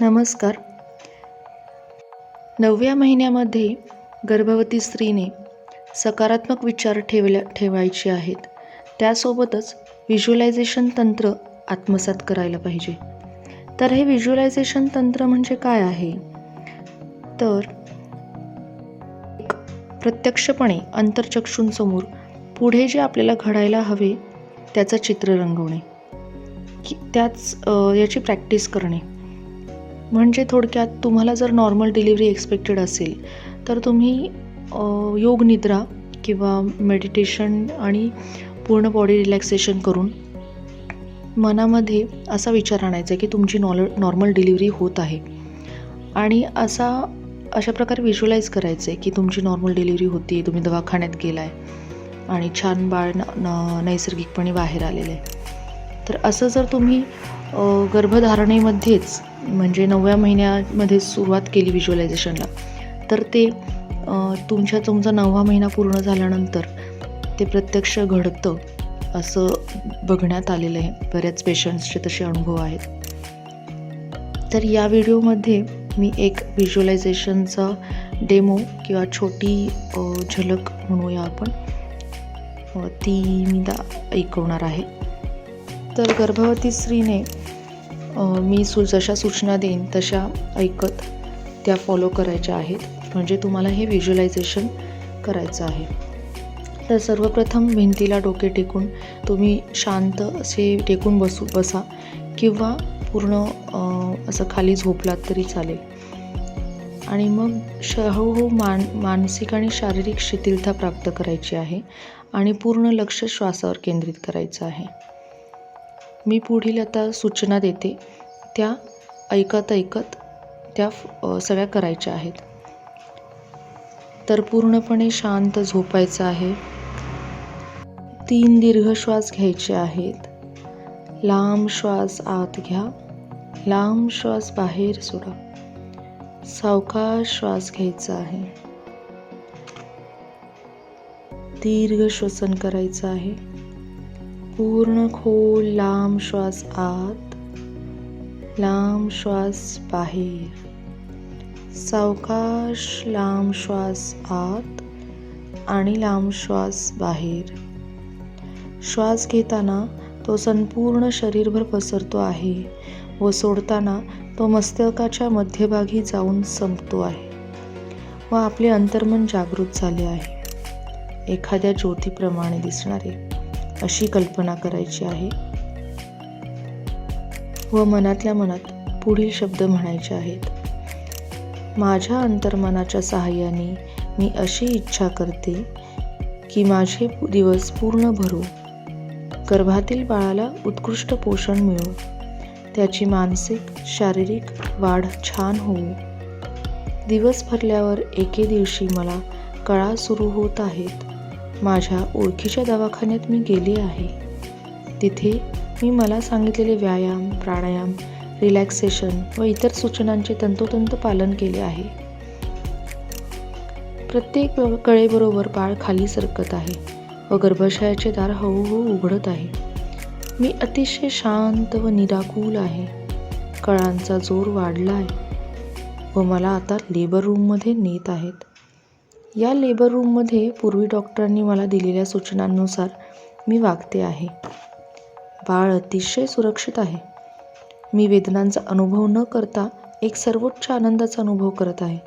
नमस्कार. नवव्या महिन्यामध्ये गर्भवती स्त्रीने सकारात्मक विचार ठेवल्या ठेवायचे आहेत. त्यासोबतच व्हिज्युअलायझेशन तंत्र आत्मसात करायला पाहिजे. तर हे व्हिज्युअलायझेशन तंत्र म्हणजे काय आहे? तर एक प्रत्यक्षपणे अंतर्चक्षूंसमोर पुढे जे आपल्याला घडायला हवे त्याचं चित्र रंगवणे. की त्याच याची प्रॅक्टिस करणे. म्हणजे थोडक्यात तुम्हाला जर नॉर्मल डिलिव्हरी एक्सपेक्टेड असेल तर तुम्ही योग निद्रा किंवा मेडिटेशन आणि पूर्ण बॉडी रिलॅक्सेशन करून मनामध्ये असा विचार आणायचा की तुमची नॉल नॉर्मल डिलिव्हरी होत आहे. आणि असा अशा प्रकारे व्हिज्युअलाइज करायचं आहे की तुमची नॉर्मल डिलिव्हरी होती तुम्ही दवाखान्यात गेला आहे आणि छान बाळ न- नैसर्गिकपणे बाहेर आलेलं आहे. तर असं जर तुम्ही गर्भधारणेमध्येच म्हणजे नवव्या महिन्यामध्ये सुरुवात केली व्हिज्युअलायझेशनला तर ते तुमच्या तुमचा नववा महिना पूर्ण झाल्यानंतर ते प्रत्यक्ष घडतं असं बघण्यात आलेलं आहे. बऱ्याच पेशंट्सचे तसे अनुभव आहेत. तर या व्हिडिओमध्ये मी एक व्हिज्युअलायझेशनचा डेमो किंवा छोटी झलक म्हणूया आपण. ती मी दा ऐकवणार आहे. तर गर्भवती स्त्रीने मी सु जशा सूचना देईन तशा ऐकत त्या फॉलो करायच्या आहेत. म्हणजे तुम्हाला हे व्हिज्युअलायझेशन करायचं आहे. तर सर्वप्रथम भिंतीला डोके टेकून तुम्ही शांत असे टेकून बसू बसा किंवा पूर्ण असं खाली झोपलात तरी चालेल. आणि मग श हळूहळू मान मानसिक आणि शारीरिक शिथिलता प्राप्त करायची आहे आणि पूर्ण लक्ष श्वासावर केंद्रित करायचं आहे. मी पुढील आता सूचना देते. त्या ऐकत ऐकत त्या सगळ्या करायच्या आहेत. तर पूर्णपणे शांत झोपायचं आहे. तीन दीर्घ श्वास घ्यायचे आहेत. लांब श्वास आत घ्या. लांब श्वास बाहेर सोडा. सावकाश श्वास घ्यायचा आहे. दीर्घ श्वसन करायचं आहे. पूर्ण खोल लांब श्वास आत लांब श्वास बाहेर. सावकाश लांब श्वास आत आणि लांब श्वास बाहेर. श्वास घेताना तो संपूर्ण शरीरभर पसरतो आहे व सोडताना तो मस्तकाच्या मध्यभागी जाऊन संपतो आहे व आपले अंतर्मन जागृत झाले आहे. एखाद्या ज्योतीप्रमाणे दिसणारे अशी कल्पना करायची आहे. व मनातल्या मनात पुढील शब्द म्हणायचे आहेत. माझ्या अंतर्मनाच्या सहाय्याने मी अशी इच्छा करते की माझे दिवस पूर्ण भरू. गर्भातील बाळाला उत्कृष्ट पोषण मिळो. त्याची मानसिक शारीरिक वाढ छान होऊ. दिवस भरल्यावर एके दिवशी मला कळा सुरू होत आहेत. माझ्या ओळखीच्या दवाखान्यात मी गेले आहे. तिथे मी मला सांगितलेले व्यायाम प्राणायाम रिलॅक्सेशन व इतर सूचनांचे तंतोतंत पालन केले आहे. प्रत्येक कळेबरोबर बाळ खाली सरकत आहे व गर्भाशयाचे दार हळूहळू उघडत आहे. मी अतिशय शांत व निराकूल आहे. कळांचा जोर वाढला आहे व मला आता लेबर रूममध्ये नेत आहेत. या लेबर रूममध्ये पूर्वी डॉक्टरांनी मला दिलेल्या सूचनांनुसार मी वागते आहे. बाळ अतिशय सुरक्षित आहे. मी वेदनांचा अनुभव न करता एक सर्वोच्च आनंदाचा अनुभव करत आहे.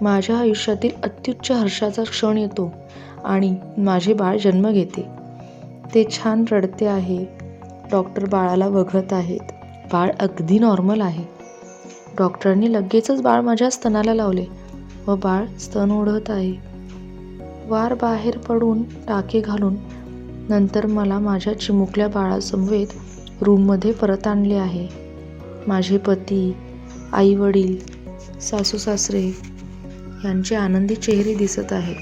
माझ्या आयुष्यातील अत्युच्च हर्षाचा क्षण येतो आणि माझे बाळ जन्म घेते. ते छान रडते आहे. डॉक्टर बाळाला बघत आहेत. बाळ अगदी नॉर्मल आहे. डॉक्टरांनी लगेचच बाळ माझ्या स्तनाला लावले. व बाळ स्तन ओढत आहे. वार बाहेर पडून टाके घालून नंतर मला माझ्या चिमुकल्या बाळासमवेत रूममध्ये परत आणले आहे. माझे पती आई वडील सासू सासरे यांचे आनंदी चेहरे दिसत आहेत.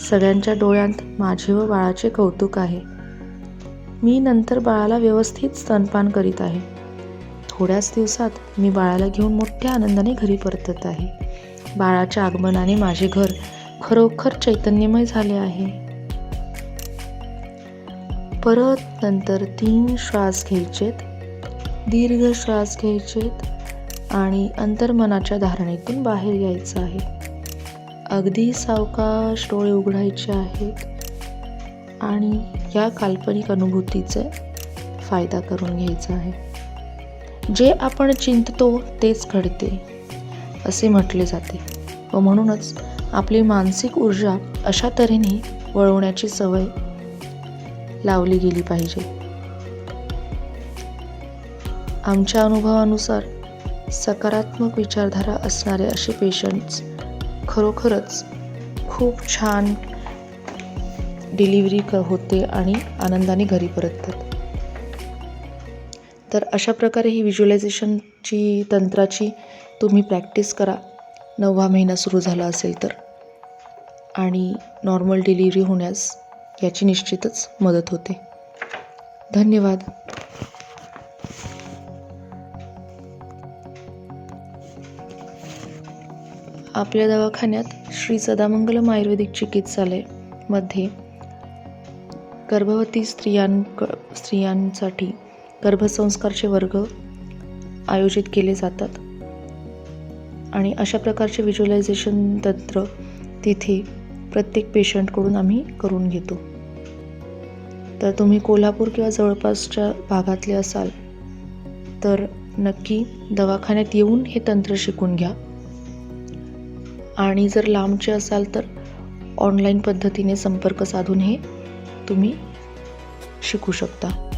सगळ्यांच्या डोळ्यांत माझे व बाळाचे कौतुक आहे. मी नंतर बाळाला व्यवस्थित स्तनपान करीत आहे. थोड्याच दिवसात मी बाळाला घेऊन मोठ्या आनंदाने घरी परतत आहे. बाळाच्या आगमनाने माझे घर खरोखर चैतन्यमय झाले आहे. परत नंतर तीन श्वास घ्यायचेत दीर्घ श्वास घ्यायचेत आणि अंतर्मनाच्या धारणेतून बाहेर यायचं आहे. अगदी सावकाश डोळे उघडायचे आहेत आणि या काल्पनिक अनुभूतीचा फायदा करून घ्यायचा आहे. जे आपण चिंततो तेच घडते. असे म्हटले जाते. व म्हणूनच आपली मानसिक ऊर्जा अशा तऱ्हेने वळवण्याची सवय लावली गेली पाहिजे. आमच्या अनुभवानुसार सकारात्मक विचारधारा असणारे असे पेशंट्स खरोखरच खूप छान डिलिव्हरी क होते आणि आनंदाने घरी परततात. तर अशा प्रकारे ही व्हिज्युअलायझेशनची तंत्राची तुम्ही प्रॅक्टिस करा. नववा महिना सुरू झाला असेल तर. आणि नॉर्मल डिलिव्हरी होण्यास याची निश्चितच मदत होते. धन्यवाद. आपल्या दवाखान्यात श्री सदामंगलम आयुर्वेदिक चिकित्सालयमध्ये गर्भवती स्त्रियांक स्त्रियांसाठी गर्भसंस्कारचे वर्ग आयोजित केले जातात. आणि अशा प्रकारचे व्हिज्युअलायझेशन तंत्र तिथे प्रत्येक पेशंटकडून आम्ही करून घेतो. तर तुम्ही कोल्हापूर किंवा जवळपासच्या भागातले असाल तर नक्की दवाखान्यात येऊन हे तंत्र शिकून घ्या. आणि जर लांबचे असाल तर ऑनलाईन पद्धतीने संपर्क साधून हे तुम्ही शिकू शकता.